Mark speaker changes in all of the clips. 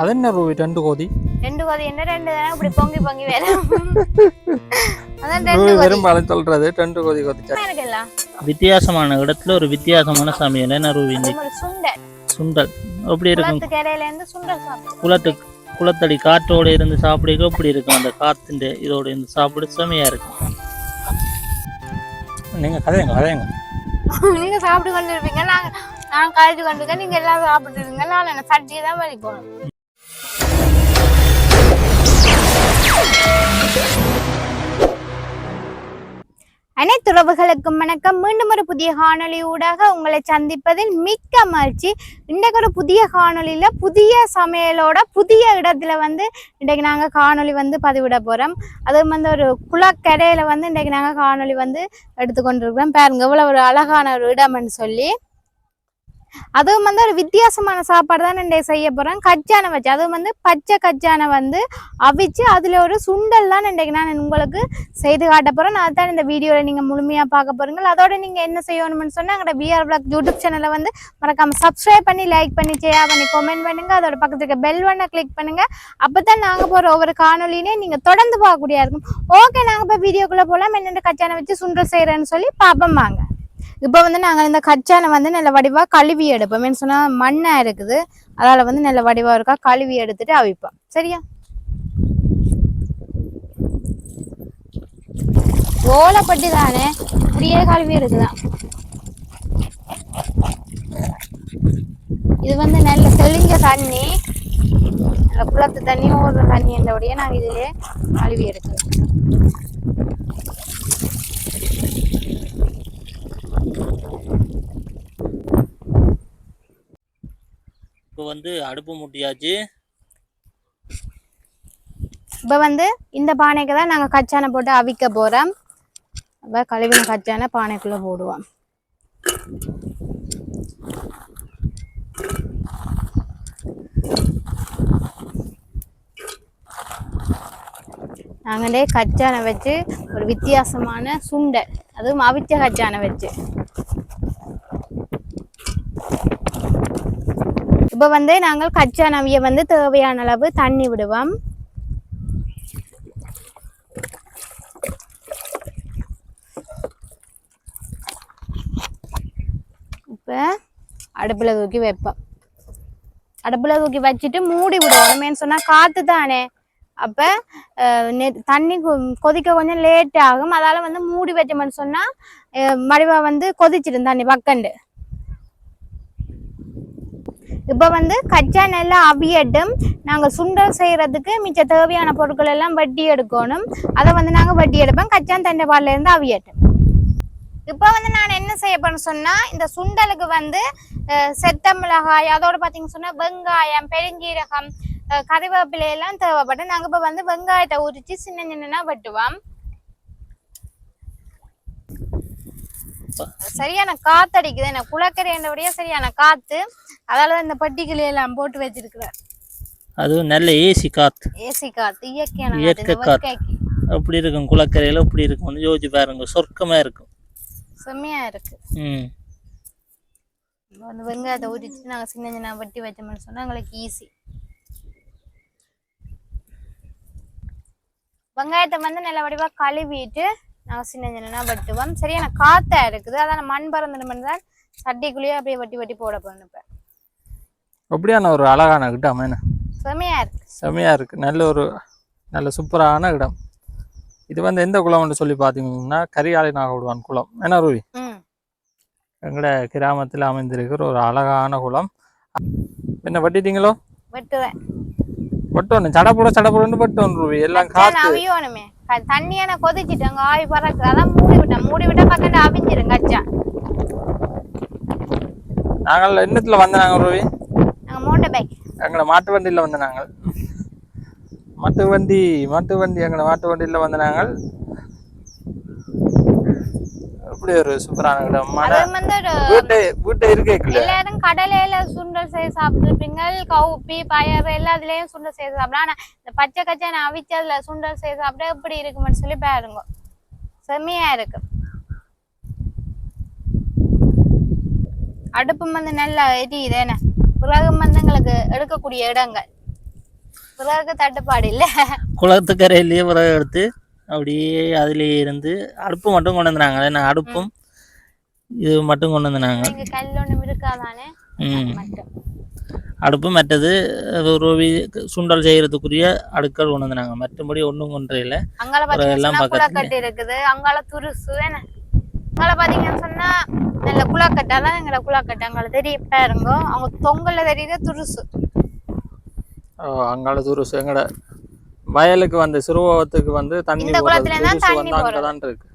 Speaker 1: அது என்ன ரூபி ரெண்டு கோதி?
Speaker 2: ரெண்டு கொதி என்ன ரெண்டு? தானே இப்படி பொங்கி பொங்கி வரும் அதான் ரெண்டு
Speaker 1: ரூபி
Speaker 2: கொதி
Speaker 1: பெரும்பாலும் சொல்றது ரெண்டு கோதி கொதிச்சா
Speaker 2: எனக்கு எல்லாம்.
Speaker 3: வித்தியாசமான இடத்துல ஒரு வித்தியாசமான சமையல் என்ன
Speaker 2: ஒரு சுண்டல்.
Speaker 3: சுண்டல். எப்படி இருக்கும்?
Speaker 2: குளத்துக்கு
Speaker 3: குளத்தடி காற்றோட இருந்து சாப்பிடுக்க எப்படி இருக்கும்? அந்த காத்துண்டு இதோட இருந்து சாப்பிட. செமையா இருக்கும்.
Speaker 1: நீங்க கதைங்க கதைங்க.
Speaker 2: நீங்க சாப்பிட்டு கொண்டு இருப்பீங்க நாங்க நான் கழிச்சு கொண்டு நீங்க எல்லாம் சாப்பிட்டு இருங்க நான் என்ன சட்டியை தான் வலி அனைத்துறவுகளுக்கும் அனைத்து உறவுகளுக்கும் வணக்கம். மீண்டும் ஒரு புதிய காணொளி ஊடாக உங்களை சந்திப்பதில் மிக்க மகிழ்ச்சி. இன்றைக்கு ஒரு புதிய காணொலியில் புதிய சமையலோட புதிய இடத்துல வந்து இன்றைக்கு நாங்கள் காணொளி வந்து பதிவிட போகிறோம் அதுவும் வந்து ஒரு குளக்கரையில வந்து இன்றைக்கு நாங்கள் காணொளி வந்து எடுத்துக்கொண்டிருக்கிறோம். பாருங்க இவ்வளோ ஒரு அழகான ஒரு இடம்னு சொல்லி. அதுவும் வந்து ஒரு வித்தியாசமான சாப்பாடு தான் நான் செய்ய போகிறேன் கஜ்ஜானை வச்சு அதுவும் வந்து பச்சை கஜ்ஜானை வந்து அவிச்சு அதில் ஒரு சுண்டல் தான் இன்றைக்கு நான் உங்களுக்கு செய்து காட்ட போகிறேன் அதுதான் இந்த வீடியோவில் நீங்கள் முழுமையாக பார்க்க போகிறீங்க அதோட நீங்கள் என்ன செய்யணும்னு சொன்னால் எங்களோட விஆர் பிளாக் யூடியூப் சேனலை வந்து மறக்காமல் சப்ஸ்கிரைப் பண்ணி லைக் பண்ணி ஷேர் பண்ணி கமெண்ட் பண்ணுங்க. அதோட பக்கத்துக்கு இருக்க பெல் பண்ண கிளிக் பண்ணுங்க. அப்போ தான் நாங்கள் போகிற ஒவ்வொரு காணொலியுமே நீங்கள் தொடர்ந்து பார்க்கக்கூடியா இருக்கும். ஓகே நாங்கள் இப்போ வீடியோக்குள்ளே போகலாம் என்னென்ன கச்சானை வச்சு சுண்டல் செய்கிறேன்னு சொல்லி பார்ப்போம் வாங்க. இப்போ வந்து நாங்கள் இந்த கச்சானை வந்து நல்ல வடிவாக கழுவி எடுப்போம். மீன் சொன்னால் மண்ணாக இருக்குது. அதால் வந்து நல்ல வடிவாக இருக்கா கழுவி எடுத்துட்டு அவிப்போம். சரியா? ஓலைப்பட்டி தானே? இப்படியே கழுவி இருக்குதான் இது வந்து நல்ல தெளிஞ்ச தண்ணி. நல்ல குளத்து தண்ணி ஓடுற தண்ணி என்றபடியே நாங்கள் இதிலே கழுவி எடுக்கிறோம்.
Speaker 3: இப்போ வந்து அடுப்பு முட்டியாச்சு.
Speaker 2: இப்போ வந்து இந்த பானைக்கு தான் நாங்கள் கச்சானை போட்டு அவிக்க போகிறோம் அப்போ கழுவின கச்சானை பானைக்குள்ளே போடுவோம். நாங்களே கச்சானை வச்சு ஒரு வித்தியாசமான சுண்டல். அதுவும் அவிச்ச கச்சானை வச்சு. இப்போ வந்து நாங்கள் கச்சா நவியை வந்து தேவையான அளவு தண்ணி விடுவோம். இப்போ அடுப்பில் தூக்கி வைப்போம். அடுப்பில் தூக்கி வச்சுட்டு மூடி விடுவோம். சொன்னால் காற்று தானே. அப்போ தண்ணி கொதிக்க கொஞ்சம் லேட் ஆகும். அதால் வந்து மூடி வச்சோம்னு சொன்னால் மறுபடியும் வந்து கொதிச்சிடும் தண்ணி பக்கண்டு. இப்போ வந்து கச்சா நெல்லை அவியட்டும். நாங்கள் சுண்டல் செய்கிறதுக்கு மிச்ச தேவையான பொருட்கள் எல்லாம் வட்டி எடுக்கணும். அதை வந்து நாங்கள் வட்டி எடுப்போம். கச்சான் தண்டை பால்லேருந்து அவியட்டும். இப்போ வந்து நான் என்ன செய்ய போறேன்னு சொன்னால் இந்த சுண்டலுக்கு வந்து செத்த மிளகாய் அதோட பார்த்தீங்கன்னு சொன்னால் வெங்காயம் பெருஞ்சீரகம் அஹ், தேவைப்படும். நாங்கள் இப்போ வந்து வெங்காயத்தை உரிச்சு சின்ன சின்னனா வெட்டுவோம். சரியான காத்தடிக்குது. என்ன குளக்கரை என்றபடியே சரியான காத்து. அதால இந்த பட்டிகளை எல்லாம் போட்டு வச்சிருக்கிறேன்.
Speaker 3: அதுவும் நல்ல ஏசி காத்து.
Speaker 2: ஏசி காத்து இயற்கையான காத்து,
Speaker 3: இயற்கை காத்து. அப்படி இருக்கும் குளக்கரையில அப்படி இருக்கும். வந்து யோசிச்சு பாருங்க சொர்க்கமா இருக்கும்.
Speaker 2: செம்மையா இருக்கு.
Speaker 3: ம்.
Speaker 2: அந்த வெங்காயத்தை உரிச்சு நாங்க சின்ன சின்ன வெட்டி வச்சோம்னு சொன்னா எங்களுக்கு ஈஸி வெங்காயத்தை வந்து நல்ல வடிவா கழுவிட்டு நாங்க சின்ன சின்னனா வெட்டுவோம் சரியான காத்தா இருக்குது. அதான் மண் பறந்துடும் தான் சட்டிக்குள்ளேயே அப்படியே வெட்டி வெட்டி போட போறேன் இப்ப.
Speaker 1: அப்படியான ஒரு அழகான இடம் என்ன?
Speaker 2: செம்மையா இருக்கு.
Speaker 1: செமையா இருக்கு. நல்ல ஒரு நல்ல சூப்பரான இடம். இது வந்து எந்த குளம்னு சொல்லி பார்த்தீங்கன்னா கரியாலை நாகவிடுவான் குளம். என்ன ரூபி?
Speaker 2: ம்.
Speaker 1: எங்கட கிராமத்தில் அமைந்திருக்கிற ஒரு அழகான குளம். என்ன வட்டிட்டீங்களோ?
Speaker 2: வெட்டுவேன்.
Speaker 1: பட்டோன்னு சடப்புட சடப்புடன்னு பட்டோன்னு ரூபி. எல்லாம் காத்து.
Speaker 2: அவியணுமே க- தண்ணியான கொதிச்சுட்டு அங்க ஆவி பறக்கு அதான் மூடி விட்டேன். மூடி விட்டா பக்கத்து அவிஞ்சிரும் கச்சா.
Speaker 1: நாங்கள் என்னத்துல வந்த நாங்கள் ரூபி
Speaker 2: நாங்க மோட்டர் பைக்.
Speaker 1: எங்களை மாட்டு வண்டியில் வந்த நாங்கள் மாட்டு வண்டி மாட்டு வண்டி எங்களை மாட்டு வண்டியில் வந்த நாங்கள் அப்படி ஒரு சூப்பரான இடம் மழை
Speaker 2: அது வந்து ஒரு
Speaker 1: வீட்டை வீட்டை
Speaker 2: எல்லாரும் கடலையில சுண்டல் செய்து சாப்பிட்டுருப்பீங்க கவுப்பி பயறு எல்லாத்துலயும் சுண்டல் செய்து சாப்பிடலாம். ஆனா இந்த பச்சை கச்சான அவிச்சதுல சுண்டல் செய்து சாப்பிட்டா எப்படி இருக்குமென்னு சொல்லி பாருங்க. செம்மையா இருக்கு. அடுப்பு வந்து நல்லா எரியுது என்ன பிறகு வந்து எங்களுக்கு எடுக்கக்கூடிய இடங்கள். விறகு தட்டுப்பாடு இல்ல.
Speaker 3: குளத்துக்கரையிலேயே விறகு எடுத்து அப்படியே அதுலேயே இருந்து அடுப்பு மட்டும் கொண்டு வந்தாங்க ஏன்னா அடுப்பும் இது மட்டும் கொண்டு வந்தாங்க அடுப்பு மற்றது ஒரு வி- சுண்டல் செய்யறதுக்குரிய அடுக்கள் கொண்டு வந்தாங்க மற்றபடி ஒன்றும் கொண்டு இல்லை
Speaker 2: அங்கால
Speaker 3: எல்லாம்.
Speaker 2: குளக்கட்டு இருக்குது. அங்கால துருசு என்ன? அங்கால பாத்தீங்கன்னு சொன்னா நல்ல குளக்கட்டாலாம் எங்களை குளக்கட்டு அங்கால தெரிய பாருங்க. அவங்க தொங்கல்ல தெரியுது துருசு.
Speaker 1: அங்கால துருசு எங்கட வயலுக்கு வந்து சிறுவத்துக்கு வந்து தண்ணி
Speaker 2: இந்த
Speaker 1: போறது
Speaker 2: குளத்துல தான் தண்ணி
Speaker 1: வந்து
Speaker 2: போறது.
Speaker 1: அங்கதான் இருக்கு.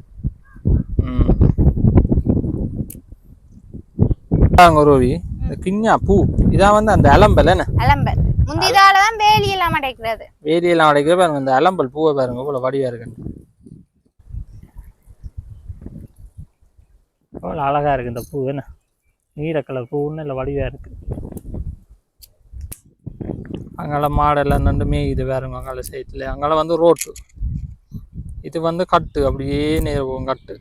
Speaker 1: கிண்ணா பூ. இதான் வந்து அந்த அலம்பல் என்ன?
Speaker 2: அலம்பல். முந்திதாலதான் வேலி எல்லாம் அடைக்கிறது.
Speaker 1: வேலியெல்லாம் அடைக்கிற பாருங்க இந்த அலம்பல் பூவை பாருங்க இவ்வளோ வடிவா இருக்குன்னு எவ்வளோ அழகா இருக்கு இந்த பூ என்ன? நீல கலர் பூன்னு இல்லை வடிவா இருக்கு. அங்கால மாடெல்லாம் நண்டு மேயுது பாருங்க அங்கால சைட்டில் அங்கால வந்து ரோட்டு இது வந்து கட்டு அப்படியே நேர் போகும் கட்டு.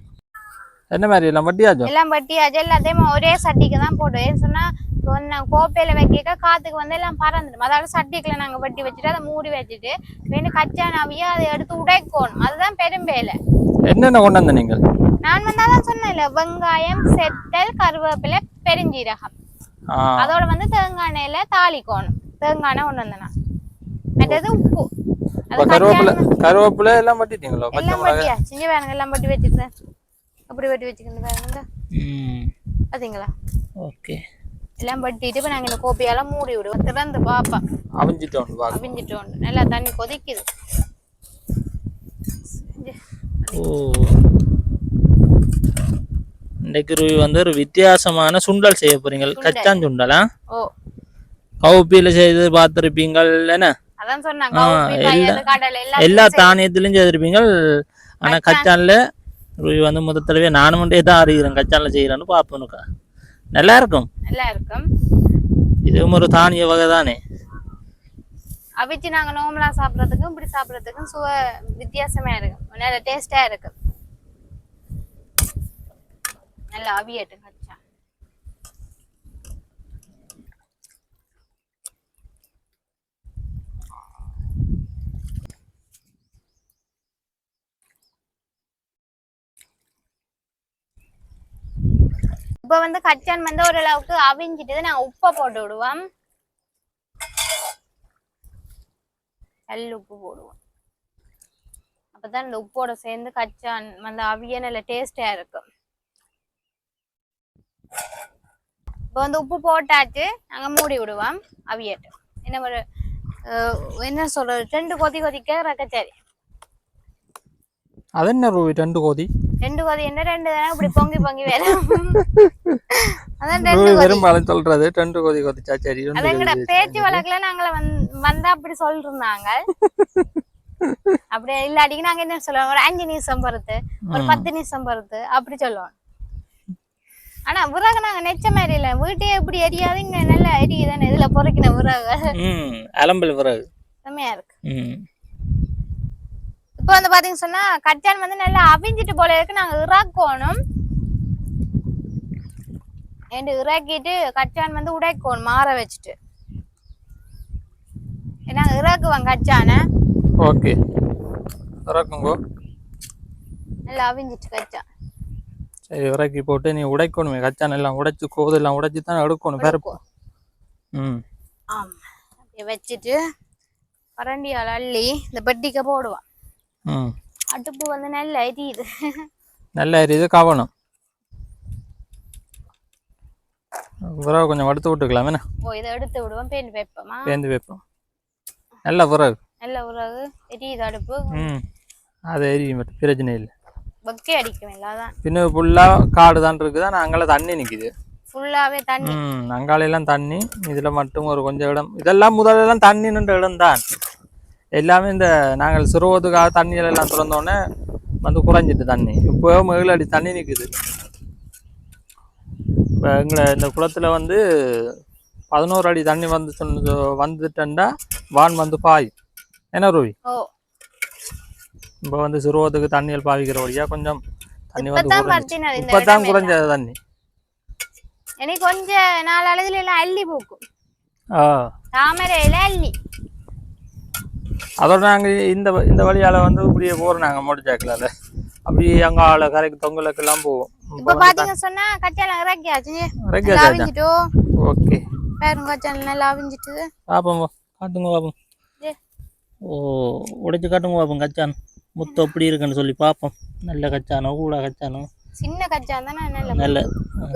Speaker 1: என்ன மாதிரி எல்லாம் வட்டியாச்சும்
Speaker 2: எல்லாம் பட்டியாச்சு எல்லாத்தையும் ஒரே சட்டிக்கு தான் போடுவோம். ஏன்னு சொன்னா இப்போ வந்து கோப்பையில வைக்க காத்துக்கு வந்து எல்லாம் பறந்துடும். அதால சட்டிக்குள்ள நாங்க வட்டி வச்சுட்டு அதை மூடி வச்சுட்டு ரெண்டு கச்சா நவியா அதை எடுத்து உடைக்கணும். அதுதான் பெரும் வேலை.
Speaker 1: என்னென்ன கொண்டு வந்த நீங்கள்?
Speaker 2: நான் வந்து அதான் சொன்னேன்ல வெங்காயம் செத்தல் கருவேப்பிலை பெருஞ்சீரகம். அதோட வந்து தேங்காய் எண்ணெயில தாளிக்கணும். தேங்காய் கொண்டு வந்தேன். நான். மற்றது உப்பு.
Speaker 1: கருவேப்பிலை எல்லாம் வட்டிட்டீங்களோ? பச்சை
Speaker 2: எல்லாம்
Speaker 1: மிளகாய்?
Speaker 2: வட்டியா? செஞ்சு பாருங்க எல்லாம் வட்டி வச்சுக்கிறேன் அப்படி வட்டி வச்சுக்கிறது பாருங்க இந்த.
Speaker 3: ம்.
Speaker 2: பாத்தீங்களா?
Speaker 3: ஓகே.
Speaker 2: எல்லாம் வட்டிட்டு இப்போ நாங்கள் இந்த கோப்பையெல்லாம் மூடி விடுவோம். திறந்து பாப்பா.
Speaker 1: அவிஞ்சிட்டோம்
Speaker 2: அவிஞ்சிட்டோம் நல்லா தண்ணி கொதிக்குது.
Speaker 3: ஓ. இன்றைக்கு வந்து ஒரு வித்தியாசமான சுண்டல் செய்ய போறீங்க. கச்சான் சுண்டலா?
Speaker 2: ஓ.
Speaker 3: கவுப்பியில் செய்து பார்த்துருப்பீங்கள் என்ன? எல்லா-
Speaker 2: பயறு, கடலை
Speaker 3: எல்லா
Speaker 2: எல்லாம்
Speaker 3: தானியத்திலையும் செய்திருப்பீங்க ஆனா கச்சான்ல ரூபி வந்து முதல் தடவை நானும் மட்டும் தான் அறிகிறேன் கச்சான்ல செய்யறேன்னு பார்ப்போனுக்கா நல்லா இருக்கும்.
Speaker 2: நல்லா இருக்கும்.
Speaker 3: இதுவும் ஒரு தானிய வகை தானே.
Speaker 2: அவிச்சு நாங்க நோமலா சாப்பிட்றதுக்கும் இப்படி சாப்பிட்றதுக்கும் சுவ வித்தியாசமா இருக்கும். நல்ல டேஸ்டா இருக்கும். நல்லா அவியட்டும் கச்சா இப்ப வந்து கச்சான் வந்து ஓரளவுக்கு அவிஞ்சிட்டு நாங்க உப்பை போட்டு விடுவோம். கல் உப்பு போடுவோம். அப்பதான் இந்த உப்போட சேர்ந்து கச்சான் வந்து அவிய நல்ல டேஸ்டா இருக்கும். இப்போ வந்து உப்பு போட்டாச்சு நாங்க மூடி விடுவோம் அவியட்டு. என்ன ஒரு என்ன சொல்றது ரெண்டு கொதி கொதிக்க ரக்கச்சாரி.
Speaker 1: அது என்ன ரெண்டு கோதி?
Speaker 2: ரெண்டு கொதி என்ன ரெண்டு தானே? இப்படி பொங்கி பொங்கி வரும் அதான் ரெண்டு கொதி
Speaker 1: சொல்றது ரெண்டு கோதி கொதிச்சா சரி
Speaker 2: அதங்கட பேச்சு வழக்குல நாங்கள வந்து அப்படி சொல்லிருந்தாங்க. அப்படி இல்லாட்டிக்கு நாங்க என்ன சொல்லுவோம் ஒரு அஞ்சு நிமிஷம் பொறுத்து ஒரு பத்து நிமிஷம் பொறுத்து அப்படி சொல்லுவோம் ஆனா விறகு நாங்க நெச்ச மாதிரி இல்ல. வீட்டே எப்படி எரியாது இங்க நல்லா எரியுதானே இதுல பொறுக்கின விறகு
Speaker 3: அலம்பல் பிறகு
Speaker 2: செம்மையா இருக்கு. இப்போ வந்து பாத்தீங்க சொன்னா கச்சான் வந்து நல்லா அவிஞ்சிட்டு போல இருக்கு. நாங்க இறாக்கணும். ஏண்டு இறாக்கிட்டு கச்சான் வந்து உடைக்கணும் மாற வச்சுட்டு. ஏன்னா இறாக்குவாங்க கச்சானை
Speaker 1: ஓகே. இறக்குங்கோ.
Speaker 2: நல்லா அவிஞ்சிட்டு கச்சான்
Speaker 1: சரி இறக்கி போட்டு நீ உடைக்கணுமே. கச்சான் எல்லாம் உடைச்சு கோதெல்லாம் உடைச்சு தான் எடுக்கணும் பருப்பு. ம்.
Speaker 2: ஆமா. அப்படியே வச்சுட்டு கரண்டியால் அள்ளி இந்த பெட்டிக்க போடுவான் அடுப்பு வந்து நல்லா எரியுது
Speaker 1: நல்லா எரியுது கவனம் விறகு கொஞ்சம் வடுத்து விட்டுக்கலாம் என்ன?
Speaker 2: ஓ இதை எடுத்து விடுவோம் பேண்ட் வைப்போமா?
Speaker 1: பேந்து வைப்போம். நல்ல விறகு
Speaker 2: நல்ல உறவு எரியுது அடுப்பு.
Speaker 1: ம். அது எரியும் பட் பிரச்சனை இல்லை.
Speaker 2: பக்கே அடிக்கும் இல்லாதான்.
Speaker 1: பின்ன ஃபுல்லாக காடு தான் இருக்குது ஆனால் அங்கெல்லாம் தண்ணி நிற்கிது
Speaker 2: ஃபுல்லாவே தண்ணி.
Speaker 1: ம் அங்காலையெல்லாம் தண்ணி இதில் மட்டும் ஒரு கொஞ்சம் இடம். இதெல்லாம் முதல்லலாம் தண்ணி நின்ற இடம் தான். எல்லாமே இந்த நாங்கள் சிறுவத்துக்காக தண்ணியில எல்லாம் திறந்தோடனே வந்து குறைஞ்சிட்டு தண்ணி. இப்போ மேல அடி தண்ணி நிற்குது இப்போ எங்களை இந்த குளத்தில் வந்து பதினோரு அடி தண்ணி வந்து வந்துட்டேன்டா வான் வந்து பாய். என்ன
Speaker 2: ஓ.
Speaker 1: இப்போ வந்து சிறுவத்துக்கு தண்ணியில் பாவிக்கிற வழியா கொஞ்சம் தண்ணி வந்து
Speaker 2: இப்பதான்
Speaker 1: குறைஞ்சது தண்ணி.
Speaker 2: எனக்கு கொஞ்ச நாள் அழகுல எல்லாம் அள்ளி பூக்கும். தாமரையில அள்ளி.
Speaker 1: அதோட நாங்கள் இந்த இந்த வழியால் வந்து இப்படியே போகிறோம் நாங்கள் மோட்டர் அப்படியே அங்கே ஆளை கரைக்கு தொங்கலுக்கெல்லாம் போவோம்.
Speaker 2: இப்ப பாத்தீங்க சொன்னா கச்சாலம் இறக்கியாச்சு அவிஞ்சிட்டோ
Speaker 1: ஓகே.
Speaker 2: பேரும் கச்சாலம் நல்லா அவிஞ்சிட்டு
Speaker 3: பார்ப்போம் காட்டுங்க பார்ப்போம். ஓ உடைச்சு காட்டுங்க பார்ப்போம் கச்சான். முத்து எப்படி இருக்குன்னு சொல்லி பார்ப்போம் நல்ல கச்சானோ கூட கச்சானோ?
Speaker 2: சின்ன கச்சான் தானே நல்ல
Speaker 3: நல்ல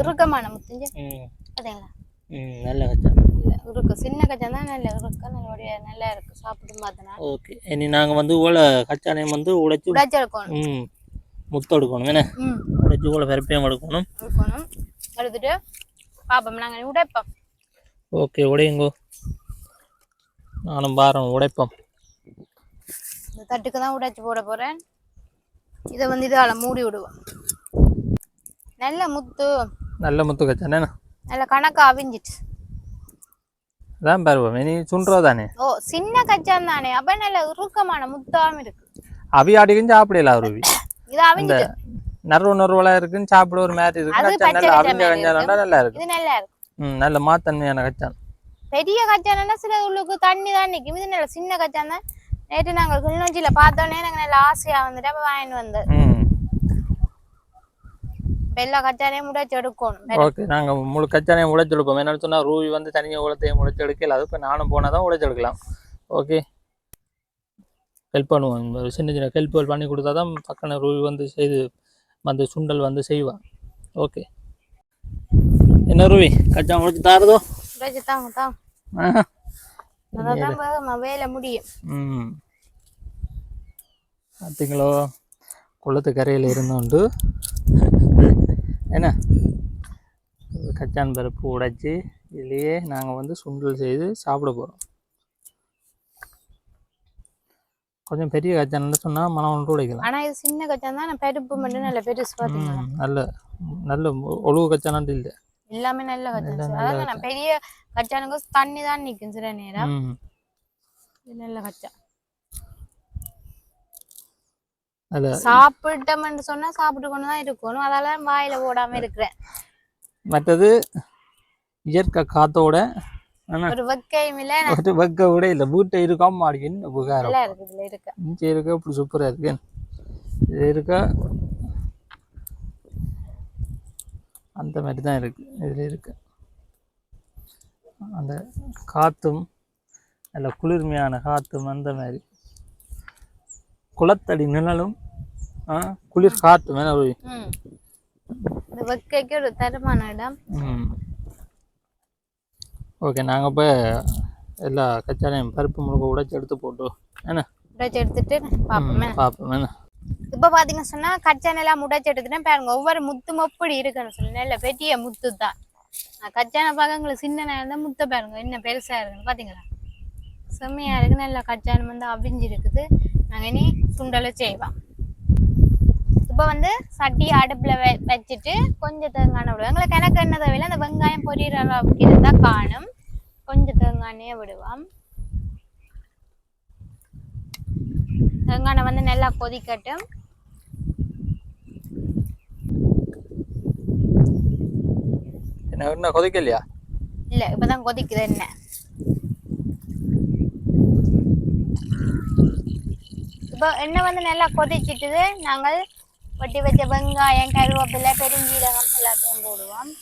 Speaker 2: இறுக்கமான முத்துஞ்சு
Speaker 3: ம். நல்ல கச்சான்.
Speaker 2: இருக்கு. சின்ன கச்சான் தான் நல்ல இருக்கு. நல்லபடியா நல்லா இருக்கு. சாப்பிட்டு பார்த்தனா
Speaker 3: ஓகே. இனி நாங்கள் வந்து ஓலை கச்சானையும் வந்து உடைச்சு
Speaker 2: உடாச்சு இருக்கணும்
Speaker 3: ம் முத்து எடுக்கணும். என்ன? உடைச்சு ஓலை பெருப்பையும் எடுக்கணும்.
Speaker 2: இருக்கணும் எடுத்துட்டு பாப்போம். நாங்க உடைப்போம்.
Speaker 3: ஓகே உடையுங்கோ. நானும் பாரம் உடைப்போம்.
Speaker 2: இந்த தட்டுக்கு தான் உடைச்சு போட போறேன். இதை வந்து இதால மூடி விடுவோம். நல்ல முத்து.
Speaker 1: நல்ல முத்து கச்சானே
Speaker 2: நல்ல கணக்கா அவிஞ்சிட்டு
Speaker 1: அதான் பருவம் இனி சுண்டுறோ தானே
Speaker 2: ஓ சின்ன கச்சான் தானே. அப்ப நல்ல இறுக்கமான முத்தாம இருக்கு.
Speaker 1: அவி அடிக்கும் சாப்பிடல அருவி
Speaker 2: இது அவிஞ்சிட்டு.
Speaker 1: நறுவு நறுவலா இருக்குன்னு சாப்பிட ஒரு மாதிரி இருக்கு. நல்லா அவிஞ்ச கஞ்சானா நல்லா இருக்கு.
Speaker 2: இது நல்லா இருக்கு
Speaker 1: ம் நல்ல மாத்தன்மையான கச்சான்
Speaker 2: பெரிய கச்சானா சில உள்ளுக்கு தண்ணி தான் நிற்கும். இது நல்ல சின்ன கச்சான் தான். நேற்று நாங்கள் கிளிநொச்சியில பார்த்தோன்னே எனக்கு நல்ல ஆசையா வந்துட்டு அப்ப வாங்கிட்டு இப்ப எல்லா கச்சானையும் முடாச்சு எடுக்கணும்.
Speaker 1: ஓகே நாங்க முழு கச்சானையும் உடைச்செடுப்போம் என்ன சொன்னா ரூவி வந்து தனியாக உலத்தையும் உடைச்செடுக்கல அது இப்போ நானும் போனால் தான் உடைச்செடுக்கலாம் ஓகே. ஹெல்ப் பண்ணுவோம். சின்ன சின்ன ஹெல்ப்புகள் பண்ணி கொடுத்தா தான் பக்கன ரூவி வந்து செய்து வந்து சுண்டல் வந்து செய்வான். ஓகே.
Speaker 3: என்ன ரூவி கச்சான் உடைச்சு தாரதோ?
Speaker 2: முடாச்சு தாங்க தாங்க வேலை முடியும்.
Speaker 1: ம். பார்த்தீங்களோ குளத்து கரையில் இருந்தோண்டு என்ன? கச்சான் பருப்பு உடைச்சி இதுலேயே நாங்கள் வந்து சுண்டல் செய்து சாப்பிட போகிறோம் கொஞ்சம் பெரிய கச்சான்னு சொன்னால் மனம் ஒன்று உடைக்கலாம்.
Speaker 2: ஆனா இது சின்ன கச்சான் தான். பருப்பு மட்டும் நல்ல பெருசு
Speaker 1: நல்ல நல்ல ஒழுவு கச்சானாட்டு இல்லை.
Speaker 2: எல்லாமே நல்ல கச்சான். நான் பெரிய கச்சானுக்கு தண்ணி தான் நிக்கும் சில நேரம். நல்ல கச்சான்
Speaker 1: நல்ல
Speaker 2: சாப்பிட்டோம்னு சொன்னா சாப்பிட்டு கொண்டு தான் இருக்கணும் அதால வாயில போடாம இருக்கிறேன்.
Speaker 1: மற்றது இயற்கை காத்தோட
Speaker 2: ஒரு வெக்கையும் இல்ல
Speaker 1: ஒரு வக்க விட இல்லை. வீட்டை இருக்காம உபகாரம்?
Speaker 2: இருக்கு?
Speaker 1: இப்படி சூப்பராக இருக்கு. இது இருக்கா? அந்த மாதிரி தான் இருக்கு. இதில் இருக்கு. அந்த காற்றும் நல்ல குளிர்மையான காற்றும் அந்த மாதிரி. குளத்தடி நிழலும் குளிர் காற்றும் வேணா
Speaker 2: ம். இந்த வெக்கைக்கு ஒரு தரமான இடம்
Speaker 1: ஓகே நாங்கள் இப்போ எல்லா கச்சாலையும் பருப்பு முழுக்க உடைச்சி எடுத்து போட்டு என்ன?
Speaker 2: உடைச்சு எடுத்துட்டு பாப்போமே.
Speaker 1: பார்ப்போம் என்ன?
Speaker 2: இப்ப பாத்தீங்க சொன்னா கச்சான் எல்லாம் முடைச்சு எடுத்துட்டேன். பாருங்க ஒவ்வொரு முத்தும் எப்படி இருக்குன்னு சொல்லி நல்ல பெரிய முத்து தான். கச்சான பார்க்க எங்களுக்கு சின்ன நேரம் முத்தை பாருங்க என்ன பெருசா இருக்குன்னு பாத்தீங்களா? செம்மையா இருக்கு. நல்ல கச்சானம் வந்து அவிஞ்சு இருக்குது நாங்க இனி சுண்டலை செய்வோம். இப்ப வந்து சட்டி அடுப்புல வெ- வச்சுட்டு கொஞ்சம் தேங்காய் விடுவோம். எங்களுக்கு எனக்கு என்ன தேவையில்லை. அந்த வெங்காயம் பொரியிற அளவுக்கு இருந்தா காணும். கொஞ்சம் தேங்காயே விடுவோம். தேங்காய் வந்து நல்லா கொதிக்கட்டும்.
Speaker 1: என்ன கொதிக்கலையா?
Speaker 2: இல்ல இப்பதான் கொதிக்குது என்ன இப்போ எண்ணெய் வந்து நல்லா கொதிச்சிட்டுது. நாங்கள் வெட்டி வச்ச வெங்காயம் கருவேப்பிலை பெருஞ்சீரகம் எல்லாத்தையும் போடுவோம்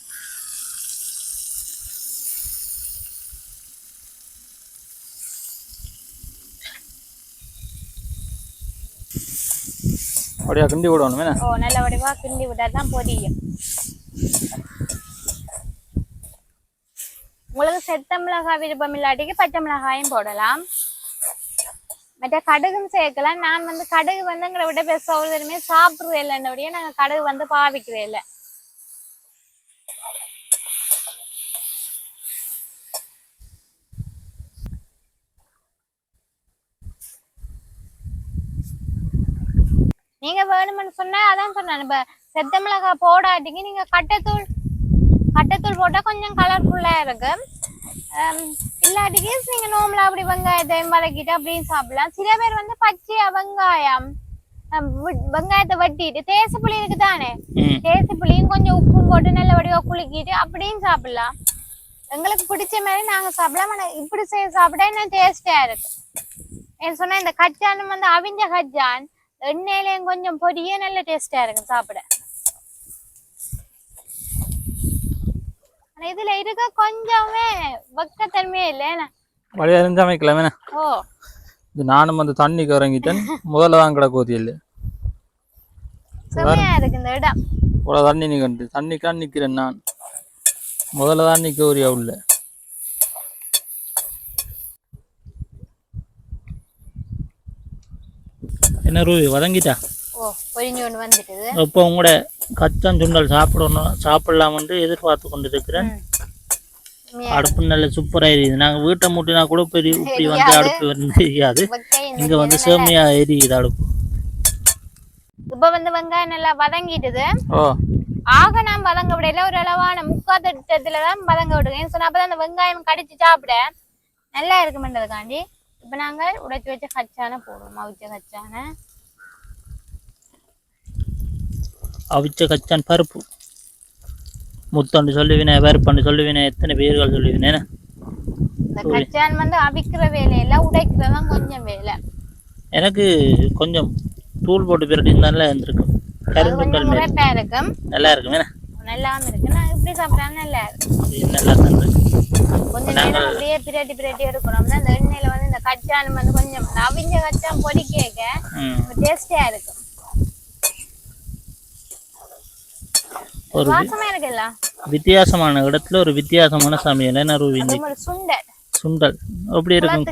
Speaker 1: அப்படியா கிண்டி விடணும் என்ன
Speaker 2: ஓ நல்ல வடிவா கிண்டி விட்டா தான் பொரியும் உங்களுக்கு செத்த மிளகாய் விருப்பம் இல்லாட்டிக்கு பச்சை மிளகாயும் போடலாம் மற்ற கடுகும் சேர்க்கலாம். நான் வந்து கடுகு வந்து எங்களை விட பெருச ஒருத்தருமே சாப்பிடுறது இல்லைன்னபடியே நாங்கள் கடுகு வந்து பாவிக்கிறே இல்லை. நீங்க வேணும்னு சொன்னா அதான் சொன்னேன். இப்ப செத்த மிளகாய் போடாட்டிங்க நீங்க கட்டைத்தூள் கட்டைத்தூள் போட்டா கொஞ்சம் கலர்ஃபுல்லா இருக்கு இல்லாட்டிக்கு நீங்க நோம்பலா அப்படி வெங்காயத்தையும் வதக்கிட்டு அப்படியும் சாப்பிடலாம். சில பேர் வந்து பச்சையா வெங்காயம் வெங்காயத்தை வெட்டிட்டு தேசப்புளி இருக்கு தானே? தேசப்புளியும் கொஞ்சம் உப்பும் போட்டு நல்ல வடிவா குலுக்கிட்டு அப்படியும் சாப்பிடலாம். எங்களுக்கு பிடிச்ச மாதிரி நாங்க சாப்பிடலாம். ஆனா இப்படி செய்ய சாப்பிட்டா இன்னும் டேஸ்டா இருக்கு? ஏன் சொன்னா இந்த கச்சான் வந்து அவிஞ்ச கச்சான் எண்ணெயிலையும் கொஞ்சம் பொடியே நல்ல டேஸ்டா இருக்கும் சாப்பிட. ஆனா இதுல இருக்க கொஞ்சமே வெக்கத்தன்மையே இல்லை?
Speaker 1: வழியா இருந்து சமைக்கலாம் வேணா
Speaker 2: ஓ.
Speaker 1: இது நானும் வந்து தண்ணிக்கு இறங்கிட்டேன். முதல்ல தான் கிடக்கு இல்லை
Speaker 2: இருக்கு இந்த இடம்.
Speaker 1: இவ்வளோ தண்ணி நிற்கண்டு தண்ணிக்கான் நிற்கிறேன் நான். முதல்ல தான் நிற்க உரியா உள்ள?
Speaker 3: என்ன ரூபி வதங்கிட்டா? இப்போ உங்களோட கச்சான் சுண்டல் சாப்பிடணும் சாப்பிடலாம்னு எதிர்பார்த்து கொண்டு இருக்கிறேன்
Speaker 2: செம்மையா
Speaker 3: அடுப்பு நல்ல சூப்பராக எரியுது. நாங்கள் வீட்டை மூட்டினா கூட பெரிய இப்படி வந்து அடுப்பு வந்து எரியாது. இங்கே வந்து செம்மையாக எரியுது அடுப்பு.
Speaker 2: இப்ப வந்து வெங்காயம் நல்லா வதங்கிட்டுது. ஆக நாம் வதங்க விடையில ஒரு அளவான முக்கா திட்டத்துல தான் வதங்க விடுங்க சொன்னா அப்பதான் அந்த வெங்காயம் கடிச்சு சாப்பிட நல்லா இருக்குமென்றதுக்காண்டி. இப்ப நாங்க உடைச்சு வச்ச கச்சான போடுவோம். அவிச்ச கச்சான.
Speaker 3: அவிச்ச கச்சான் பருப்பு. முத்தண்டு சொல்லுவினேன் வேறுப்பண்டு சொல்லுவினேன் எத்தனை பேர்கள் சொல்லுவினேன்
Speaker 2: இந்த கச்சான் வந்து அவிக்கிற வேலையில உடைக்கிறதான் கொஞ்சம் வேலை.
Speaker 3: எனக்கு கொஞ்சம் தூள் போட்டு பிரட்டி நல்லா இருந்திருக்கும்.
Speaker 2: முறைப்பா இருக்கும்.
Speaker 3: நல்லா இருக்கும் என்ன?
Speaker 2: இருக்கு நான் இப்படி சாப்பிட்டாலும் நல்லா இருக்கும்.
Speaker 3: இது நல்லா தான் இருக்கு.
Speaker 2: கொஞ்சம் நேரம் அப்படியே பிரட்டி பிரட்டி எடுக்கணும் இந்த எண்ணெயில வந்து இந்த கச்சான் வந்து கொஞ்சம் அவிஞ்ச கச்சான் பொடிக்க
Speaker 3: ம்.
Speaker 2: டேஸ்டியா இருக்கும்.
Speaker 3: ஒரு வித்தியாசமான இடத்துல ஒரு வித்தியாசமான சமையல் என்ன ரூபி
Speaker 2: அதே மாதிரி சுண்டல்.
Speaker 3: சுண்டல். எப்படி இருக்கும்.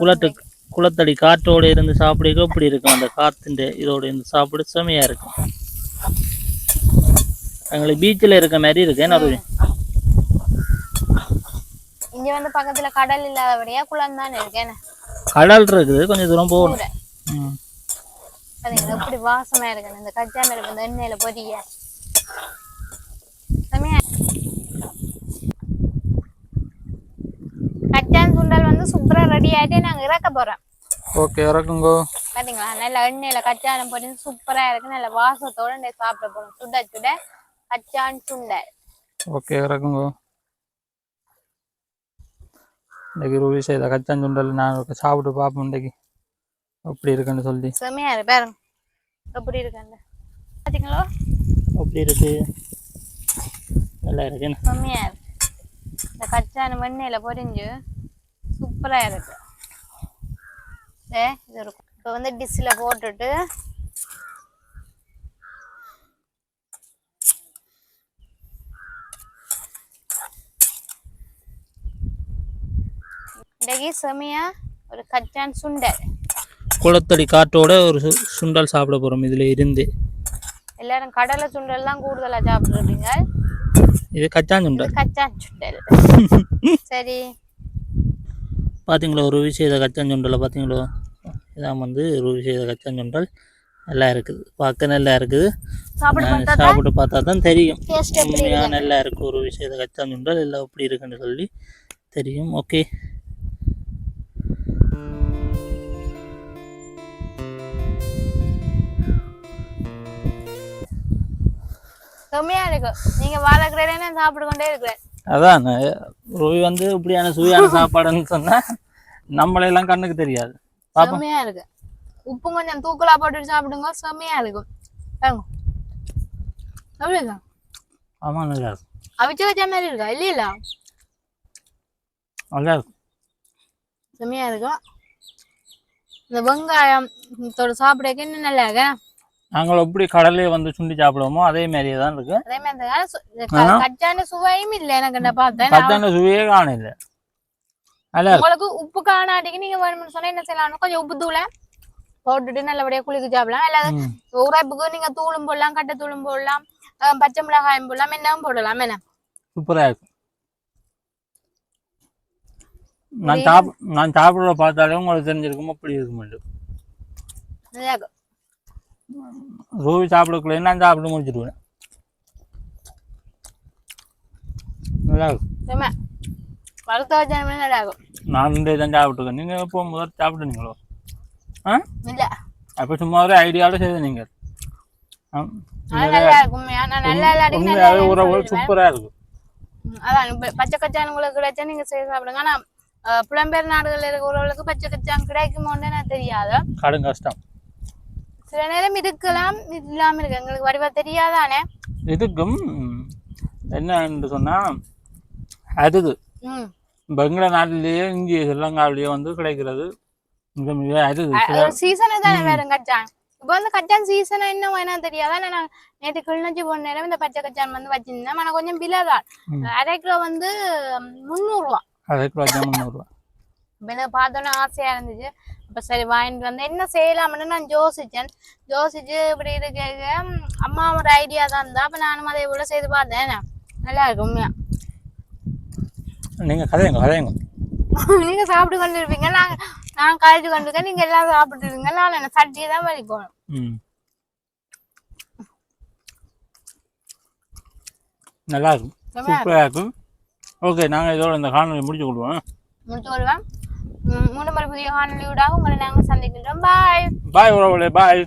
Speaker 3: குளத்து குளத்தடி காற்றோட இருந்து சாப்பிடுக்க எப்படி இருக்கும். அந்த காத்துண்டு இதோட இருந்து சாப்பிட செமையா இருக்கும். எங்களுக்கு பீச்சில் இருக்க மாதிரி இருக்கு. என்ன ரூபி?
Speaker 2: இங்க வந்து பக்கத்துல கடல் இல்லாதபடியா குளம் தான் இருக்கு.
Speaker 3: கடல் இருக்குது. கொஞ்சம் தூரம் போகணும்.
Speaker 2: எப்படி வாசமா இருக்கு இந்த கச்சான் இருக்கு இந்த எண்ணெயில பொரிய. கச்சான் சுண்டல் வந்து சூப்பரா ரெடி ஆயிட்டு நாங்க இறக்க போறோம்.
Speaker 1: ஓகே இறக்குங்கோ.
Speaker 2: பாத்தீங்களா? நல்ல எண்ணெயில கச்சானம் பொரிஞ்சு சூப்பரா இருக்கு. நல்ல வாசத்தோட சாப்பிட போறோம். சுட சுட கச்சான் சுண்டல்.
Speaker 1: ஓகே இறக்குங்கோ. இன்னைக்கு ரூபி செய்த கச்சான் சுண்டல் நான் சாப்பிட்டு பார்ப்போம் இன்னைக்கு. எப்படி இருக்குன்னு சொல்லி.
Speaker 2: செமையா இருக்கு பாருங்க. எப்படி இருக்கு பாத்தீங்களா?
Speaker 3: அப்படி இருக்கு நல்லா இருக்கு.
Speaker 2: இருக்கு. இந்த கச்சான எண்ணெயில பொரிஞ்சு சூப்பரா இருக்கு. ஏ இது இருக்கும் இப்போ வந்து டிஷ்ல போட்டுட்டு இன்றைக்கு செமையா ஒரு கச்சான் சுண்டல்.
Speaker 3: குளத்தடி காற்றோட ஒரு சுண்டல் சாப்பிட போறோம். இதுல இருந்து.
Speaker 2: எல்லாரும் கடலை சுண்டல் தான் கூடுதலா சாப்பிடுறீங்க
Speaker 3: இது கச்சான்
Speaker 2: இது
Speaker 3: சுண்டல்
Speaker 2: கச்சான் சுண்டல். சரி.
Speaker 3: பார்த்தீங்களா ஒரு விஷயம் கச்சான் சுண்டலை பார்த்தீங்களோ இதான் வந்து ஒரு விஷயம் கச்சான் சுண்டல். நல்லா இருக்குது. பார்க்க நல்லா இருக்குது. சாப்பிட்டு பார்த்தா தான் தெரியும். நல்லா இருக்கு ஒரு விஷயத்தை கச்சான் சுண்டல். எல்லாம் எப்படி இருக்குன்னு சொல்லி தெரியும். ஓகே
Speaker 2: செம்மையா இருக்கு. நீங்க வாழக்கிறேன்னு சாப்பிட்டு கொண்டே இருக்கிறேன்.
Speaker 1: அதான் ரூபி வந்து இப்படியான சுவையான சாப்பாடுன்னு சொன்னா நம்மளையெல்லாம் கண்ணுக்கு தெரியாது.
Speaker 2: செம்மையா இருக்கு. உப்பு கொஞ்சம் தூக்கலா போட்டு சாப்பிடுங்க செம்மையா இருக்கும். எப்படி இருக்கா?
Speaker 3: ஆமாம் நல்லா இருக்கும்
Speaker 2: அவிச்சு வச்ச மாதிரி இருக்கா? இல்லையா
Speaker 3: நல்லா இருக்கும்
Speaker 2: செம்மையா இருக்கும் இந்த வெங்காயம் சாப்பிடக்க இன்னும் நல்லா இருக்கு?
Speaker 1: நாங்கள் எப்படி கடலையை வந்து சுண்டி சாப்பிடுவோமோ அதே மாதிரியே தான் இருக்கு.
Speaker 2: அதே மாதிரி கச்சான சுவையும் இல்லை எனக்கு நான் பார்த்தேன்.
Speaker 1: கச்சான சுவையே நல்லா இருக்கு.
Speaker 2: உங்களுக்கு உப்பு காணாட்டிக்கு நீங்க வேணும்னு சொன்னா என்ன செய்யலாம் கொஞ்சம் உப்பு தூளை போட்டுட்டு நல்லபடியா குளிக்க சாப்பிடலாம். இல்லாத. உரைப்புக்கு நீங்க தூளும் போடலாம் கட்டை தூளும் போடலாம் பச்சை மிளகாயும் போடலாம் என்னவும் போடலாம். என்ன?
Speaker 1: சூப்பராக இருக்கும் நான் சாப் நான் சாப்பிட்ற பார்த்தாலே உங்களுக்கு தெரிஞ்சிருக்கும் அப்படி
Speaker 2: இருக்கும்
Speaker 1: ரூபி சாப்பிடக்குள்ள நான் சாப்பிட்டு முடிச்சிடுவேன் நல்லா இருக்கும்
Speaker 2: வறுத்த வச்ச நல்லா இருக்கும்?
Speaker 1: நான் ரெண்டே தான் சாப்பிட்டுருக்கேன். நீங்கள் எப்போ முதல் சாப்பிட்டுனீங்களோ ஆ?
Speaker 2: இல்ல.
Speaker 1: அப்போ சும்மா ஒரு ஐடியாவோட செய்த நீங்கள்
Speaker 2: நல்லா இருக்கும்.
Speaker 1: சூப்பராக
Speaker 2: அதான். பச்சை கச்சான் உங்களுக்கு கிடைச்சா நீங்க செய்து சாப்பிடுங்க. ஆனா அஹ், புலம்பெயர் நாடுகளில் இருக்கிறவர்களுக்கு பச்சை கச்சான் கிடைக்குமோன்னு எனக்கு தெரியாது.
Speaker 1: கடும் கஷ்டம்.
Speaker 2: சில நேரம் இருக்கலாம் இல்லாம இருக்கு. எங்களுக்கு வடிவா தெரியாதானே?
Speaker 1: இதுக்கும் என்னன்னு சொன்னா அருது பெங்கள நாட்டிலேயே இங்கே ஸ்ரீலங்காவிலேயே வந்து கிடைக்கிறது. மிக மிக அருது
Speaker 2: சீசனு தானே வேற கச்சான். இப்போ வந்து கச்சான் சீசன் என்ன வேணா தெரியாதா? நான் நேற்று கிளிநொச்சி போன நேரம் இந்த பச்சை கச்சான் வந்து வச்சிருந்தேன். ஆனால் கொஞ்சம் விலைதான்.
Speaker 1: ம்.
Speaker 2: அரை கிலோ வந்து முந்நூறுரூவா
Speaker 1: அதை கிலோ முந்நூறுரூவா
Speaker 2: பார்த்தோன்னே ஆசையா இருந்துச்சு. அப்போ சரி வாங்கிட்டு வந்து என்ன செய்யலாம்னு நான் யோசிச்சேன். யோசிச்சு இப்படி இருக்க அம்மா ஒரு ஐடியா தான் இருந்தா அப்போ நானும் அதே போல செய்து பார்த்தேன். நல்லா இருக்கும் உண்மையா
Speaker 1: நீங்கள் கதையுங்க கதையுங்க
Speaker 2: நீங்க சாப்பிட்டு கொண்டு இருப்பீங்க நாங்க நான் கழிச்சு கொண்டு இருக்கேன் நீங்க எல்லாம் சாப்பிட்டு இருங்க. நான் என்ன சட்டியை தான் வலிக்கணும்
Speaker 1: நல்லா இருக்கும் சூப்பராக இருக்கும். ஓகே நாங்கள் இதோட இந்த காணொலி முடிச்சு கொள்வோம்.
Speaker 2: முடிச்சு கொள்வேன் மீண்டும் ஒரு புதிய காணொலியூடாக உங்களை நாங்கள் சந்திக்கின்றோம். பாய்
Speaker 1: பாய் உறவுகளே. பாய்